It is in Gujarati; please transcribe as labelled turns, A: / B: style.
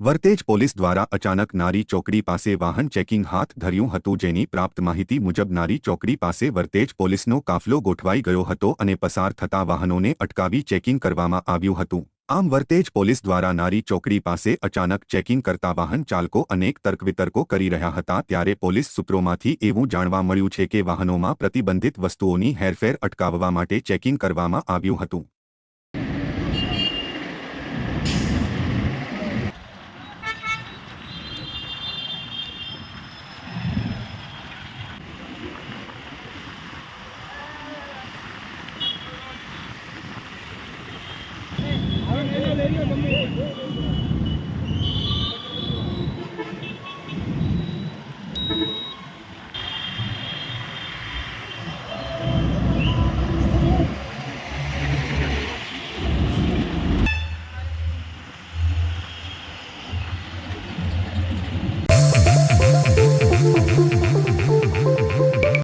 A: વર્તેજ પોલીસ દ્વારા અચાનક નારી ચોકડી પાસે વાહન ચેકિંગ હાથ ધર્યું હતું જેની પ્રાપ્ત માહિતી મુજબ નારી ચોકડી પાસે વર્તેજ પોલીસનો કાફલો ગોઠવાઈ ગયો હતો અને પસાર થતા વાહનોને અટકાવી ચેકિંગ કરવામાં આવ્યું હતું. આમ વર્તેજ પોલીસ દ્વારા નારી ચોકડી પાસે અચાનક ચેકિંગ કરતા વાહન ચાલકો અનેક તર્કવિતર્કો કરી રહ્યા હતા ત્યારે પોલીસ સૂત્રોમાંથી એવું જાણવા મળ્યું છે કે વાહનોમાં પ્રતિબંધિત વસ્તુઓની હેરફેર અટકાવવા માટે ચેકિંગ કરવામાં આવ્યું હતું. area, the